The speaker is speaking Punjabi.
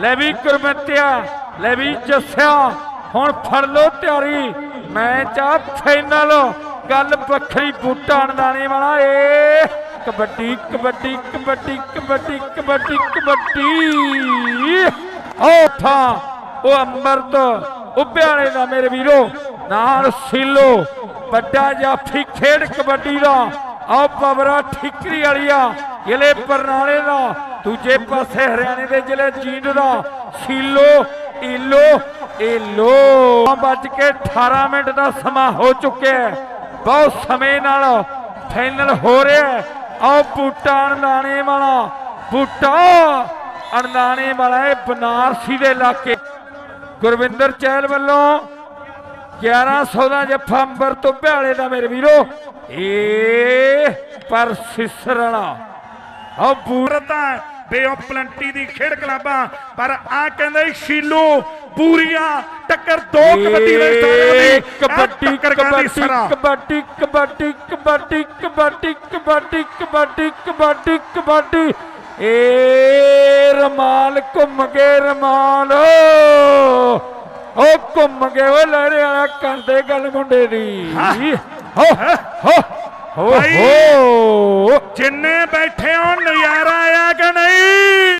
ਲੈ ਵੀ ਗੁਰਮਤਿਆ, ਲੈ ਵੀ ਜੱਸਿਆ, ਹੁਣ ਫੜ ਲੋ ਤਿਆਰੀ। ਮੈਚ ਆ ਫਾਈਨਲ ਗੱਲ ਵੱਖਰੀ ਬੂਟਾ ਅਣਦਾਣੇ ਵਾਲਾ ਏ। ਕਬੱਡੀ ਕਬੱਡੀ ਕਬੱਡੀ ਕਬੱਡੀ ਕਬੱਡੀ ਕਬੱਡੀ। ਓ ਉਹ ਅੰਮ੍ਰਿਤ ਉੱਭਿਆਲੇ ਦਾ ਮੇਰੇ ਵੀਰੋ, ਨਾਲ ਸੀਲੋ, ਵੱਡਾ ਜਾਫੀ ਖੇਡ ਕਬੱਡੀ ਦਾ। ਆਹ ਪਵਰਾ ਠਿਕਰੀ ਵਾਲੀਆ ਜ਼ਿਲ੍ਹੇ ਬਰਨਾਲੇ ਦਾ, ਦੂਜੇ ਪਾਸੇ ਹਰਿਆਣੇ ਦੇ ਜ਼ਿਲ੍ਹੇ ਜੀਂਦ ਦਾ, ਸੀਲੋ, ਈਲੋ ਈਲੋ ਵੱਜ ਕੇ 18 ਮਿੰਟ ਦਾ ਸਮਾਂ ਹੋ ਚੁੱਕਿਆ ਹੈ। ਬਹੁਤ ਸਮੇਂ ਨਾਲ ਫਾਈਨਲ ਹੋ ਰਿਹਾ ਹੈ। ਆਹ ਬੂਟਾ ਅਣਦਾਣੇ ਵਾਲਾ, ਬੂਟਾ ਅਣਦਾਣੇ ਵਾਲਾ ਇਹ ਬਨਾਰਸੀ ਦੇ ਇਲਾਕੇ। ਗੁਰਵਿੰਦਰ ਚਹਿਲ ਵੱਲੋਂ 1100 ਦਾ ਜੱਫਾ ਅੰਬਰ ਤੋਂ ਭਿਆਲੇ ਦਾ ਮੇਰੇ ਵੀਰੋ। ਏ ਪਰ ਸਿਸਰਣਾ ਆ। ਬੂਰ ਤਾਂ ਬੇਓ ਪਲੰਟੀ ਦੀ ਖੇਡ ਕਲਾਬਾਂ। ਪਰ ਆ ਕਹਿੰਦੇ ਸ਼ੀਲੂ ਪੂਰੀਆਂ ਟੱਕਰ ਦੋ ਕਬੱਡੀ ਦੇ ਸਟਾਰਾਂ ਕਬੱਡੀ ਕਬੱਡੀ ਕਬੱਡੀ ਕਬੱਡੀ ਕਬੱਡੀ ਕਬੱਡੀ ਕਬੱਡੀ ਕਬੱਡੀ ਕਬੱਡੀ ਕਬੱਡੀ। ਏ ਰਮਾਲ ਘੁੰਮ ਗਏ ਰਮਾਲ। ਉਹ ਘੁੰਮ ਗਏ ਓ ਲਹਿਰੇ ਵਾਲਾ ਕਰਦੇ ਗੱਲ ਮੁੰਡੇ ਦੀ। ਹੋ। ਹੋ। ਹੋ। ਜਿੰਨੇ ਬੈਠੇ ਹੋ